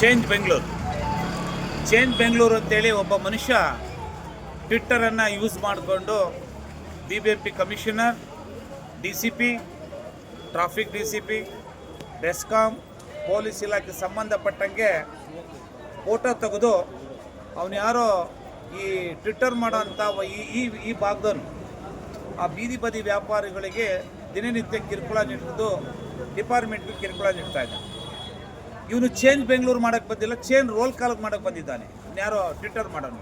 Change Bengaluru. Change Bengaluru ಅಂತೇಳಿ ಒಬ್ಬ ಮನುಷ್ಯ ಟ್ವಿಟ್ಟರನ್ನು ಯೂಸ್ ಮಾಡಿಕೊಂಡು B B P commissioner D C P traffic D C P BESCOM police ಇಲಾಖೆ ಸಂಬಂಧಪಟ್ಟಂಗೆ ಫೋಟೋ ತೆಗೆದು ಅವನು ಯಾರೋ ಈ ಟ್ವಿಟ್ಟರ್ ಮಾಡೋ ಅಂಥ ಈ ಈ ಭಾಗದವನು. ಆ ಬೀದಿ ಬದಿ ವ್ಯಾಪಾರಿಗಳಿಗೆ ದಿನನಿತ್ಯ ಕಿರುಕುಳ ನೀಡಿದ್ದು ಡಿಪಾರ್ಟ್ಮೆಂಟ್ಗೆ ಕಿರುಕುಳ ನೀಡ್ತಾ ಇದ್ದಾನೆ ಇವನು ಚೇಂಜ್ ಬೆಂಗಳೂರು ಮಾಡಕ್ಕೆ ಬಂದಿಲ್ಲ ಚೇನ್ ರೋಲ್ ಕಾಲಕ್ಕೆ ಮಾಡಕ್ಕೆ ಬಂದಿದ್ದಾನೆ. ಯಾರೋ ಟ್ವಿಟರ್ ಮಾಡೋನು.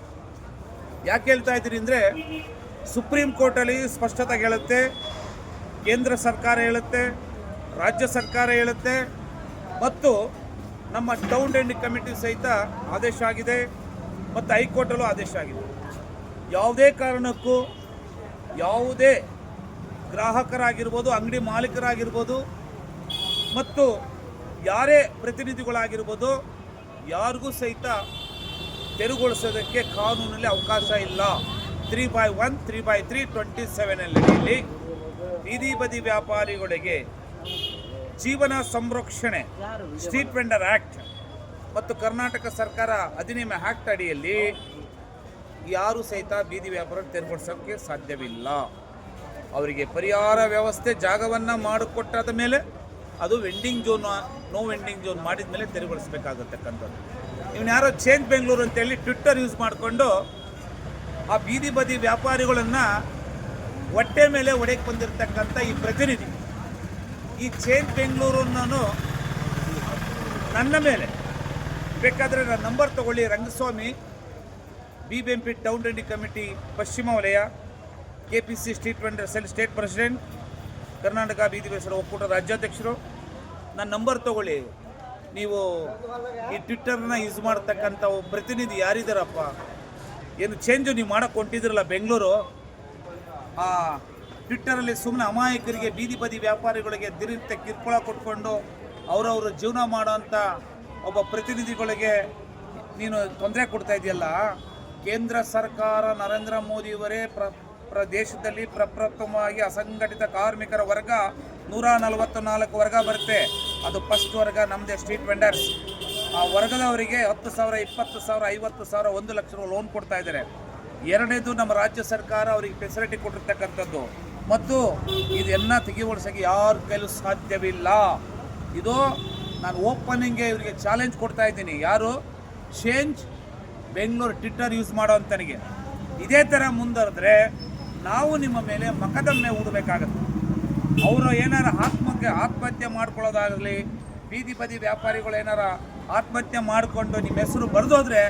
ಯಾಕೆ ಹೇಳ್ತಾ ಇದ್ದೀರಿ ಅಂದರೆ ಸುಪ್ರೀಂ ಕೋರ್ಟಲ್ಲಿ ಸ್ಪಷ್ಟತೆ ಹೇಳುತ್ತೆ, ಕೇಂದ್ರ ಸರ್ಕಾರ ಹೇಳುತ್ತೆ, ರಾಜ್ಯ ಸರ್ಕಾರ ಹೇಳುತ್ತೆ, ಮತ್ತು ನಮ್ಮ ಟೌನ್ ಅಂಡ್ ಕಮಿಟಿ ಸಹಿತ ಆದೇಶ ಆಗಿದೆ, ಮತ್ತು ಹೈಕೋರ್ಟಲ್ಲೂ ಆದೇಶ ಆಗಿದೆ. ಯಾವುದೇ ಕಾರಣಕ್ಕೂ ಯಾವುದೇ ಗ್ರಾಹಕರಾಗಿರ್ಬೋದು, ಅಂಗಡಿ ಮಾಲೀಕರಾಗಿರ್ಬೋದು, ಮತ್ತು ಯಾರೇ ಪ್ರತಿನಿಧಿಗಳಾಗಿರ್ಬೋದು, ಯಾರಿಗೂ ಸಹಿತ ತೆರವುಗೊಳಿಸೋದಕ್ಕೆ ಕಾನೂನಲ್ಲಿ ಅವಕಾಶ ಇಲ್ಲ. Three by one three by three twenty ಸೆವೆನಲ್ಲಿ ಬೀದಿ ಬದಿ ವ್ಯಾಪಾರಿಗಳಿಗೆ ಜೀವನ ಸಂರಕ್ಷಣೆ, ಸ್ಟ್ರೀಟ್ ವೆಂಡರ್ ಆ್ಯಕ್ಟ್ ಮತ್ತು ಕರ್ನಾಟಕ ಸರ್ಕಾರ ಅಧಿನಿಯಮ ಆ್ಯಕ್ಟ್ ಅಡಿಯಲ್ಲಿ ಯಾರು ಸಹಿತ ಬೀದಿ ವ್ಯಾಪಾರ ತೆರವುಗೊಳಿಸೋಕ್ಕೆ ಸಾಧ್ಯವಿಲ್ಲ. ಅವರಿಗೆ ಪರಿಹಾರ ವ್ಯವಸ್ಥೆ ಜಾಗವನ್ನು ಮಾಡಿಕೊಟ್ಟಾದ ಮೇಲೆ ಅದು vending zone no vending zone ಮಾಡಿದ ಮೇಲೆ ತೆರವುಗೊಳಿಸಬೇಕಾಗತಕ್ಕಂಥದ್ದು. ಇವನು ಯಾರೋ ಚೇಂಜ್ ಬೆಂಗಳೂರು ಅಂತೇಳಿ ಟ್ವಿಟ್ಟರ್ ಯೂಸ್ ಮಾಡಿಕೊಂಡು ಆ ಬೀದಿ ಬದಿ ವ್ಯಾಪಾರಿಗಳನ್ನು ಹೊಟ್ಟೆ ಮೇಲೆ ಒಡೆಯಕ್ಕೆ ಬಂದಿರತಕ್ಕಂಥ ಈ ಪ್ರತಿನಿಧಿ. ಈ ಚೇಂಜ್ ಬೆಂಗಳೂರು ನಾನು ನನ್ನ ಮೇಲೆ. ಬೇಕಾದರೆ ನನ್ನ ನಂಬರ್ ತಗೊಳ್ಳಿ Rangaswamy B B M P town Reddy committee ಪಶ್ಚಿಮ ವಲಯ K P C cell state president Karnataka ಬೀದಿ ಬೇಸರ ಒಕ್ಕೂಟ ರಾಜ್ಯಾಧ್ಯಕ್ಷರು, ನನ್ನ ನಂಬರ್ ತಗೊಳ್ಳಿ. ನೀವು ಈ ಟ್ವಿಟ್ಟರ್ನ ಯೂಸ್ ಮಾಡ್ತಕ್ಕಂಥ ಪ್ರತಿನಿಧಿ ಯಾರಿದ್ದಾರಪ್ಪ ಏನು ಚೇಂಜು ನೀವು ಮಾಡಕ್ಕೆ ಹೊಂಟಿದ್ರಲ್ಲ ಬೆಂಗಳೂರು? ಆ ಟ್ವಿಟ್ಟರಲ್ಲಿ ಸುಮ್ಮನೆ ಅಮಾಯಕರಿಗೆ ಬೀದಿ ಬದಿ ವ್ಯಾಪಾರಿಗಳಿಗೆ ದಿನನಿತ್ಯ ಕಿರ್ಕೊಳ ಕೊಟ್ಕೊಂಡು ಅವರವ್ರ ಜೀವನ ಮಾಡೋಂಥ ಒಬ್ಬ ಪ್ರತಿನಿಧಿಗಳಿಗೆ ನೀನು ತೊಂದರೆ ಕೊಡ್ತಾ ಇದೆಯಲ್ಲ? ಕೇಂದ್ರ ಸರ್ಕಾರ ನರೇಂದ್ರ ಮೋದಿಯವರೇ ಪ್ರ ಪ್ರ ದೇಶದಲ್ಲಿ ಪ್ರಪ್ರಥಮವಾಗಿ ಅಸಂಘಟಿತ ಕಾರ್ಮಿಕರ ವರ್ಗ ನೂರ ನಲವತ್ತು ನಾಲ್ಕು ವರ್ಗ ಬರುತ್ತೆ. ಅದು ಫಸ್ಟ್ ವರ್ಗ ನಮ್ಮದೇ ಸ್ಟ್ರೀಟ್ ವೆಂಡರ್ಸ್ ಆ ವರ್ಗದವರಿಗೆ ಹತ್ತು ಸಾವಿರ, ಇಪ್ಪತ್ತು ಸಾವಿರ, ಐವತ್ತು ಸಾವಿರ, ಒಂದು ಲಕ್ಷ ರೂಪಾಯಿ ಲೋನ್ ಕೊಡ್ತಾ ಇದ್ದಾರೆ. ಎರಡನೇದು ನಮ್ಮ ರಾಜ್ಯ ಸರ್ಕಾರ ಅವರಿಗೆ ಫೆಸಿಲಿಟಿ ಕೊಟ್ಟಿರ್ತಕ್ಕಂಥದ್ದು. ಮತ್ತು ಇದೆಲ್ಲ ತೆಗೆಗೊಳಿಸೋಕೆ ಯಾರ ಕೈಲೂ ಸಾಧ್ಯವಿಲ್ಲ. ಇದು ನಾನು ಓಪನಿಂಗ್ಗೆ ಇವರಿಗೆ ಚಾಲೆಂಜ್ ಕೊಡ್ತಾ ಇದ್ದೀನಿ. ಯಾರು? ಚೇಂಜ್ ಬೆಂಗಳೂರು ಟ್ವಿಟ್ಟರ್ ಯೂಸ್ ಮಾಡೋ ಅಂತನಿಗೆ. ಇದೇ ಥರ ಮುಂದುವರೆದ್ರೆ ನಾವು ನಿಮ್ಮ ಮೇಲೆ ಮಕದಮ್ಮೆ ಹೂಡಬೇಕಾಗತ್ತೆ. ಅವರು ಏನಾರ ಆತ್ಮಹತ್ಯೆ ಆತ್ಮಹತ್ಯೆ ಮಾಡ್ಕೊಳ್ಳೋದಾಗಲಿ, ಬೀದಿ ಬದಿ ವ್ಯಾಪಾರಿಗಳು ಏನಾರ ಆತ್ಮಹತ್ಯೆ ಮಾಡಿಕೊಂಡು ನಿಮ್ಮ ಹೆಸರು ಬರೆದೋದ್ರೆ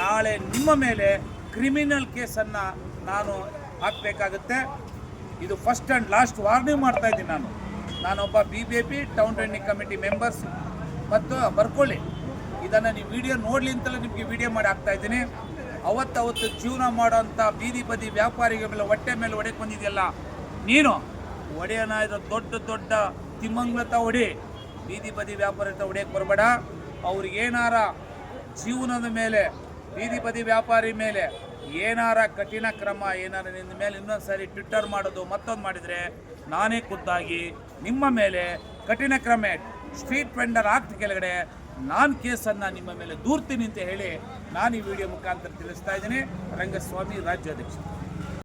ನಾಳೆ ನಿಮ್ಮ ಮೇಲೆ ಕ್ರಿಮಿನಲ್ ಕೇಸನ್ನು ನಾನು ಹಾಕಬೇಕಾಗುತ್ತೆ. ಇದು ಫಸ್ಟ್ ಆ್ಯಂಡ್ ಲಾಸ್ಟ್ ವಾರ್ನಿಂಗ್ ಮಾಡ್ತಾ ಇದ್ದೀನಿ ನಾನು. ನಾನೊಬ್ಬ B B P town training committee members ಮತ್ತು ಬರ್ಕೊಳ್ಳಿ. ಇದನ್ನು ನೀವು ವಿಡಿಯೋ ನೋಡಲಿ ಅಂತಲೇ ನಿಮಗೆ ವಿಡಿಯೋ ಮಾಡಿ ಹಾಕ್ತಾ ಇದ್ದೀನಿ. ಅವತ್ತವತ್ತು ಜೀವನ ಮಾಡೋಂಥ ಬೀದಿ ಬದಿ ವ್ಯಾಪಾರಿಗಳ ಮೇಲೆ, ಹೊಟ್ಟೆ ಮೇಲೆ ಹೊಡೆಗೆ ಬಂದಿದೆಯಲ್ಲ? ನೀನು? ಒಡೆಯನ ಇರೋ ದೊಡ್ಡ ದೊಡ್ಡ ತಿಮ್ಮಂಗ್ಲತ ಹೊಡಿ. ಬೀದಿ ಬದಿ ವ್ಯಾಪಾರ ಹೊಡೆಯಕ್ಕೆ ಬರಬೇಡ. ಅವ್ರಿಗೇನಾರ ಜೀವನದ ಮೇಲೆ, ಬೀದಿ ಬದಿ ವ್ಯಾಪಾರಿ ಮೇಲೆ ಏನಾರ ಕಠಿಣ ಕ್ರಮ, ಏನಾರ ನಿನ್ನ ಮೇಲೆ ಇನ್ನೊಂದು ಸಾರಿ ಟ್ವಿಟ್ಟರ್ ಮಾಡೋದು, ಮತ್ತೊಂದು ಮಾಡಿದರೆ ನಾನೇ ಖುದ್ದಾಗಿ ನಿಮ್ಮ ಮೇಲೆ ಕಠಿಣ ಕ್ರಮ, ಸ್ಟ್ರೀಟ್ ವೆಂಡರ್ ಆಕ್ಟ್ ಕೆಳಗಡೆ ನಾನು ಕೇಸನ್ನು ನಿಮ್ಮ ಮೇಲೆ ದೂರ್ತೀನಿ ಅಂತ ಹೇಳಿ ನಾನು ಈ ವಿಡಿಯೋ ಮುಖಾಂತರ ತಿಳಿಸ್ತಾ ಇದ್ದೀನಿ. ರಂಗಸ್ವಾಮಿ ರಾಜ್ಯಾಧ್ಯಕ್ಷ.